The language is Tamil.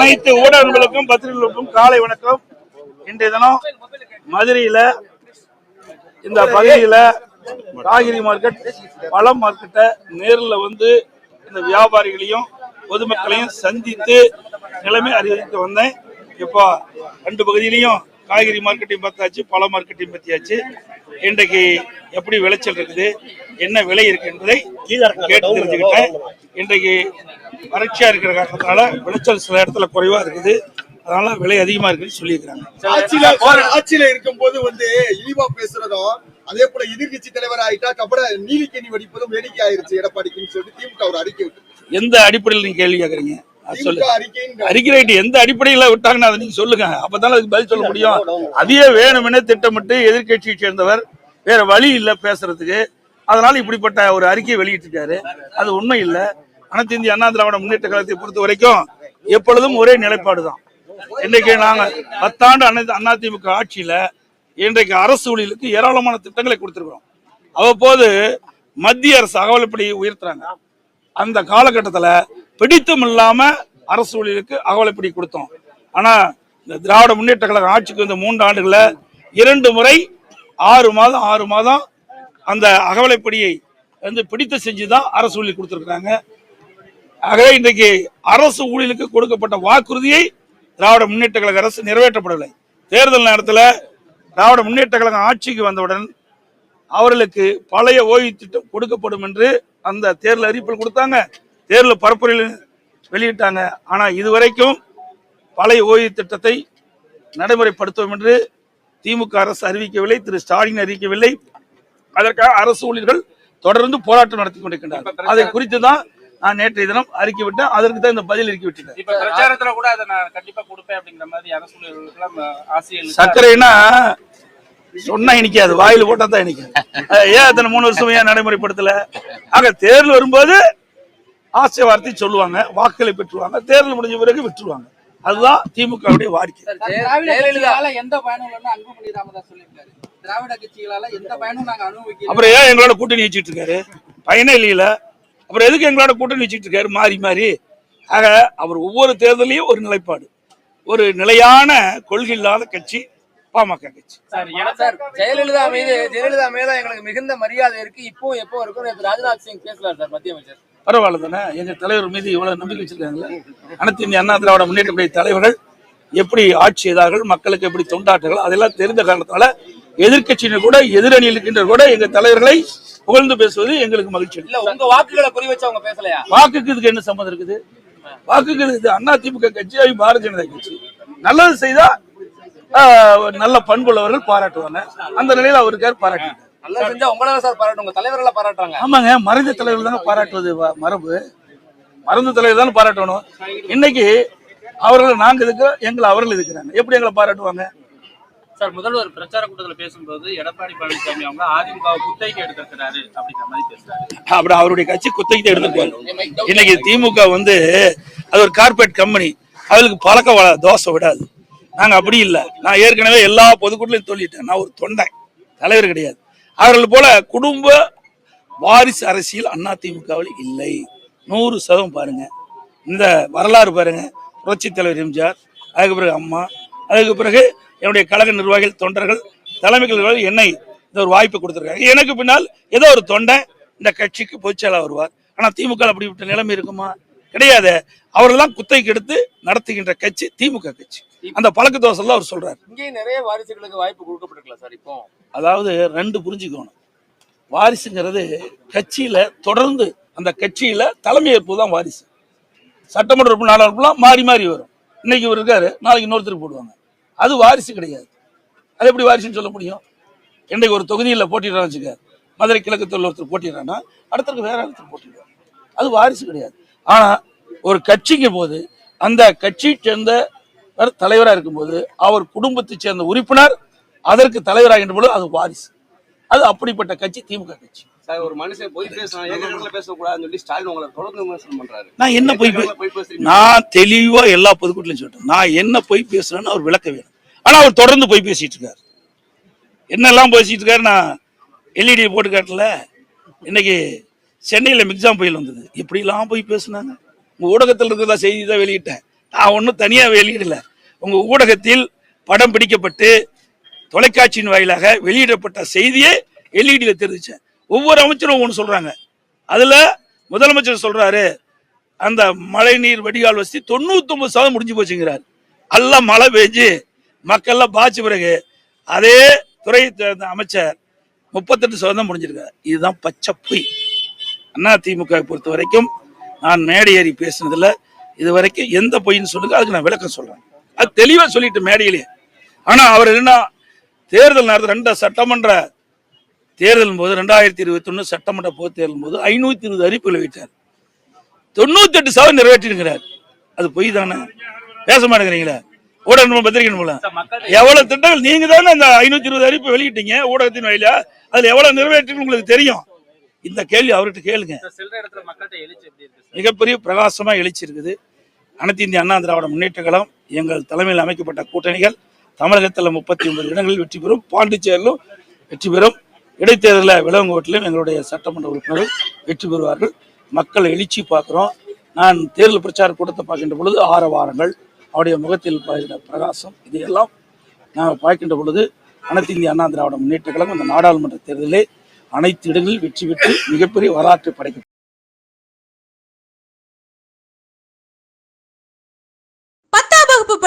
அனைத்து ஊடகங்களுக்கும் பத்திரிகைகளுக்கும் காலை வணக்கம். இன்றைய தினம் மதுரையில இந்த பகுதியில காய்கறி மார்க்கெட் பழம் மார்க்கெட்டை நேர்ல வந்து இந்த வியாபாரிகளையும் பொதுமக்களையும் சந்தித்து நிலைமை அறிவித்து வந்தேன். இப்போ ரெண்டு பகுதியிலையும் காய்கறி மார்க்கெட்டையும் பார்த்தாச்சு பழ மார்க்கெட்டையும் பத்தியாச்சு இன்றைக்கு எப்படி விளைச்சல் இருக்குது என்ன விலை இருக்கு என்பதை கேட்டு தெரிஞ்சுக்கிட்டேன். இன்றைக்கு வறட்சியா இருக்கிற காரணத்தால விளைச்சல் சில இடத்துல குறைவா இருக்குது. அதனால விலை அதிகமா இருக்குன்னு சொல்லியிருக்கிறாங்க. ஆட்சியில இருக்கும் போது வந்து இழிவா பேசுறதும் அதே போல எதிர்கட்சி தலைவர் ஆயிட்டா கபட நீலிக்கணி வடிப்பதும் வேடிக்கை ஆயிருச்சு எடப்பாடிக்குன்னு சொல்லிட்டு திமுக ஒரு அறிக்கை விட்டு எந்த அடிப்படையில் நீங்க கேள்வி கேக்குறீங்க? அறிக்கை எந்த அடிப்படையில விட்டாங்கன்னு அதை நீங்க சொல்லுங்க. அப்பதானே அதுக்கு பதில் சொல்ல முடியும். அதையே வேணுமெனே திட்டமிட்டு எதிர்க்கட்சியை சேர்ந்தவர் வேற வழி இல்ல பேசுறதுக்கு. அதனால இப்படிப்பட்ட ஒரு அறிக்கையை வெளியிட்டிருக்காரு. அது உண்மை இல்ல. அனைத்து இந்திய அண்ணா திராவிட முன்னேற்ற கழகத்தை பொறுத்த வரைக்கும் எப்பொழுதும் ஒரே நிலைப்பாடு தான் இன்றைக்கு நாங்கள் பத்தாண்டு அண்ணா அதிமுக ஆட்சியில் இன்றைக்கு அரசு ஊழியலுக்கு ஏராளமான திட்டங்களை கொடுத்துருக்கிறோம். அவ்வப்போது மத்திய அரசு அகவலைப்படி உயர்த்துறாங்க. அந்த காலகட்டத்தில் பிடித்தம் இல்லாமல் அரசு ஊழியலுக்கு அகவலைப்படி கொடுத்தோம். ஆனால் இந்த திராவிட முன்னேற்ற கழகம் ஆட்சிக்கு வந்த மூன்று ஆண்டுகளில் இரண்டு முறை ஆறு மாதம் ஆறு மாதம் அந்த அகவலைப்படியை வந்து பிடித்து செஞ்சுதான் அரசு ஊழியர் கொடுத்துருக்குறாங்க. ஆகவே இன்றைக்கு அரசு ஊழியருக்கு கொடுக்கப்பட்ட வாக்குறுதியை திராவிட முன்னேற்ற கழக அரசு நிறைவேற்றப்படவில்லை. தேர்தல் நேரத்தில் திராவிட முன்னேற்ற கழகம் ஆட்சிக்கு வந்தவுடன் அவர்களுக்கு பழைய ஓய்வு திட்டம் கொடுக்கப்படும் என்று அந்த தேர்தல் அறிவிப்பில் கொடுத்தாங்க. தேர்தல் பரப்புரையில் வெளியிட்டாங்க. ஆனா இதுவரைக்கும் பழைய ஓய்வு திட்டத்தை நடைமுறைப்படுத்துவோம் என்று திமுக அரசு அறிவிக்கவில்லை திரு ஸ்டாலின் அறிவிக்கவில்லை. அதற்காக அரசு ஊழியர்கள் தொடர்ந்து போராட்டம் நடத்தி கொண்டிருக்கின்றனர் அதை குறித்து தான் நான் நேற்றைய தினம் அறிக்கை விட்டேன். அதற்கு தான் இந்த பதில் அறிக்கை விட்டேன். இப்ப பிரச்சாரத்துல கூட அதை நான் கண்டிப்பா கொடுப்பேன் அப்படிங்கிற மாதிரி அரசு சர்க்கரைனா சொன்னா இனிக்காது. வாயில போட்டா தான் இனிக்கும் ஏன் அத்தனை மூணு வருஷம் ஏன் நடைமுறைப்படுத்தல? ஆக தேர்தல் வரும்போது ஆசை வார்த்தை சொல்லுவாங்க வாக்குகளை பெற்றுவாங்க தேர்தல் முடிஞ்ச பிறகு விட்டுருவாங்க. அதுதான் திமுகவுடைய வாடிக்கை. அப்புறம் ஏன் எங்களோட கூட்டணி வச்சுட்டு இருக்காரு? பயனே இல்லையில. அப்புறம் எதுக்கு எங்களோட கூட்டணி வச்சுட்டு இருக்காரு? மாறி மாறி. ஆக அவர் ஒவ்வொரு தேர்தலையும் ஒரு நிலைப்பாடு. ஒரு நிலையான கொள்கை இல்லாத கட்சி பாமக கட்சி. ஜெயலலிதா மீது ஜெயலலிதா மேல எங்களுக்கு மிகுந்த மரியாதை இருக்கு. இப்போ எப்போ இருக்கும்? ராஜ்நாத் சிங் பேசலாம் சார் மத்திய அமைச்சர். பரவாயில்ல தானே எங்க தலைவர் மீது இவ்வளவு நம்பிக்கை வச்சிருக்காங்களே அனைத்து இந்திய அண்ணா திராவிட முன்னேற்ற தலைவர்கள் எப்படி ஆட்சி செய்தார்கள் மக்களுக்கு எப்படி தொண்டாற்றுகள் அதெல்லாம் தெரிந்த காரணத்தால எதிர்க்கட்சியினர் கூட எதிரணியில் இருக்கின்ற கூட எங்க தலைவர்களை புகழ்ந்து பேசுவது எங்களுக்கு மகிழ்ச்சி. இல்ல உங்க வாக்குகளை குறி வச்சு அவங்க பேசலையா? வாக்குக்கு இதுக்கு என்ன சம்மந்தம் இருக்குது? வாக்குக்கு இது அண்ணா திமுக கட்சி பாரதிய ஜனதா கட்சி. நல்லது செய்தா நல்ல பண்புள்ளவர்கள் பாராட்டுவாங்க. அந்த நிலையில அவருக்கார் பாராட்டு நல்லா செஞ்சா உங்களால சார் பாராட்டு உங்க தலைவர்களை பாராட்டுறாங்க. ஆமாங்க மறைந்த தலைவர் தானே பாராட்டுவது மரபு. மறந்த தலைவர் தானே பாராட்டணும். இன்னைக்கு அவர்கள் நாங்க இருக்கிறோம் எங்களை அவர்கள் இருக்கிறாங்க எப்படி எங்களை பாராட்டுவாங்க? சார் முதல்வர் பிரச்சார கூட்டத்தில் பேசும்போது எடப்பாடி பழனிசாமி அவங்க அதிமுக குத்தகைக்கு எடுத்திருக்கிறாரு அப்படிங்கிற மாதிரி பேசுறாரு. அப்படி அவருடைய கட்சி குத்தகைக்கு எடுத்துருப்பாரு இன்னைக்கு திமுக வந்து அது ஒரு கார்பரேட் கம்பெனி அவளுக்கு பழக்க தோசை விடாது. நாங்க அப்படி இல்லை. நான் ஏற்கனவே எல்லா பொதுக்கூட்டிலையும் சொல்லிட்டேன். நான் ஒரு தொண்டை தலைவர் கிடையாது. அவர்கள் போல குடும்ப வாரிசு அரசியல் அண்ணா திமுகவில் இல்லை. நூறு சதவீதம் பாருங்க. இந்த வரலாறு பாருங்க. புரட்சி தலைவர் எம்ஜிஆர் அதுக்கு பிறகு அம்மா அதுக்கு பிறகு என்னுடைய கழக நிர்வாகிகள் தொண்டர்கள் தலைமைகள் நிர்வாகிகள் என்னை இந்த ஒரு வாய்ப்பு கொடுத்துருக்காங்க. எனக்கு பின்னால் ஏதோ ஒரு தொண்டை இந்த கட்சிக்கு பொதுச்செயலாளர் வருவார். ஆனா திமுக அப்படிப்பட்ட நிலைமை இருக்குமா? கிடையாது. அவரெல்லாம் குத்தைக்கு எடுத்து நடத்துகின்ற கட்சி திமுக கட்சி. அந்த பழக்க தோசை அவர் சொல்றாரு. இங்கேயும் நிறைய வாரிசுகளுக்கு வாய்ப்பு கொடுக்கப்பட்டிருக்கலாம் சார் இப்போ? அதாவது ரெண்டு புரிஞ்சுக்கணும். வாரிசுங்கிறது கட்சியில தொடர்ந்து அந்த கட்சியில தலைமையேற்பு தான் வாரிசு. சட்டமன்ற உறுப்பினர் நாடாளுமன்றம் மாறி மாறி வரும். இன்னைக்கு இவர் இருக்காரு நாளைக்கு இன்னொருத்தருக்கு போடுவாங்க. அது வாரிசு கிடையாது. அது எப்படி வாரிசுன்னு சொல்ல முடியும்? இன்றைக்கு ஒரு தொகுதியில் போட்டிடுறான்னு வச்சுக்க மதுரை கிழக்கு தொழில் ஒருத்தர் போட்டிடுறான்னா அடுத்தருக்கு வேற ஒருத்தர் போட்டிடுவார் அது வாரிசு கிடையாது. ஆனால் ஒரு கட்சிக்கும் போது அந்த கட்சியை சேர்ந்த தலைவராக இருக்கும்போது அவர் குடும்பத்தை சேர்ந்த உறுப்பினர் அதற்கு தலைவராகின்ற பொழுது அது வாரிசு. அது அப்படிப்பட்ட கட்சி திமுக கட்சி. சார் ஒரு மனுஷன் போய் ஏக இடத்துல பேசக்கூடாதுன்னு சொல்லி ஸ்டாலின் உங்களை தொடர்ந்து விமர்சனம் பண்றாரு. நான் என்ன போய் பே- போய் பேசுறீங்க? நான் தெளிவா எல்லா பொதுக்கூட்டிலையும் சொல்லிட்டேன். நான் என்ன போய் பேசுறேன்னு அவர் விளக்க வேணும். ஆனா அவர் தொடர்ந்து போய் பேசிட்டு இருக்காரு. என்னெல்லாம் பேசிட்டு இருக்காரு நான் எல்இடி போட்டு காட்டல. இன்னைக்கு சென்னையில் மிக்ஸாம் புயல் வந்தது. எப்படிலாம் போய் பேசுனாங்க? உங்க ஊடகத்தில் இருக்கிறதா செய்தி தான் வெளியிட்டேன். நான் ஒன்றும் தனியாக வெளியிடல. உங்க ஊடகத்தில் படம் பிடிக்கப்பட்டு தொலைக்காட்சியின் வாயிலாக வெளியிடப்பட்ட செய்தியே எல்இடியில் தெரிவிச்சேன். ஒவ்வொரு அமைச்சரும் ஒன்று சொல்கிறாங்க அதில் முதலமைச்சர் சொல்கிறாரு அந்த மழைநீர் வடிகால் வசதி தொண்ணூத்தொம்பது சதவீதம் முடிஞ்சு போச்சுங்கிறார். எல்லாம் மழை பெஞ்சு மக்கள்லாம் பாய்ச்ச பிறகு அதே துறை அமைச்சர் முப்பத்தெட்டு சதவீதம் முடிஞ்சிருக்காரு. இதுதான் பச்சை பொய். அண்ணா திமுக பொறுத்த வரைக்கும் நான் மேடை ஏறி இது வரைக்கும் எந்த பொய்ன்னு சொல்லுங்க அதுக்கு நான் விளக்கம் சொல்கிறேன் அது தெளிவாக சொல்லிட்டு மேடையிலே. ஆனால் அவர் என்ன தேர்தல் நேரத்தில் ரெண்டு சட்டமன்ற தேர்தல் போது ரெண்டாயிரத்தி இருபத்தி ஒண்ணு சட்டமன்ற பொது தேர்தல் போது ஐநூத்தி இருபது அறிவிப்புகளை வைத்தார் தொண்ணூத்தி எட்டு சதவீதம் நிறைவேற்றிருக்கிறார். அது பொய் தானே? பேச மாட்டேங்கிறீங்களா? ஊடகம் பத்திரிகை மூலம். எவ்வளவு திட்டங்கள்? நீங்க தானே அந்த ஐநூத்தி இருபது அறிவிப்பு வெளியிட்டீங்க ஊடகத்தின் வழியா அதுல எவ்வளவு நிறைவேற்றி உங்களுக்கு தெரியும். இந்த கேள்வி அவர்கிட்ட கேளுங்க? மிகப்பெரிய பிரகாசமா எழுச்சி இருக்குது அனைத்து இந்திய அண்ணா திராவிட முன்னேற்ற கழகம் எங்கள் தலைமையில் அமைக்கப்பட்ட கூட்டணிகள் தமிழகத்தில் முப்பத்தி ஒன்பது இடங்களில் வெற்றி பெறும் பாண்டிச்சேரியிலும் வெற்றி பெறும். இடைத்தேர்தலில் விலங்கோட்டிலும் எங்களுடைய சட்டமன்ற உறுப்பினர்கள் வெற்றி பெறுவார்கள். மக்கள் எழுச்சி பார்க்குறோம். நான் தேர்தல் பிரச்சார கூட்டத்தை பார்க்கின்ற பொழுது ஆரவாரங்கள் அவருடைய முகத்தில் பிரகாசம் இதையெல்லாம் நாங்கள் பார்க்கின்ற பொழுது அனைத்து இந்திய அண்ணா திராவிட முன்னேற்ற கழகம் இந்த நாடாளுமன்ற தேர்தலிலே அனைத்து இடங்களில் வெற்றி பெற்று மிகப்பெரிய வரலாற்றை படைக்கும்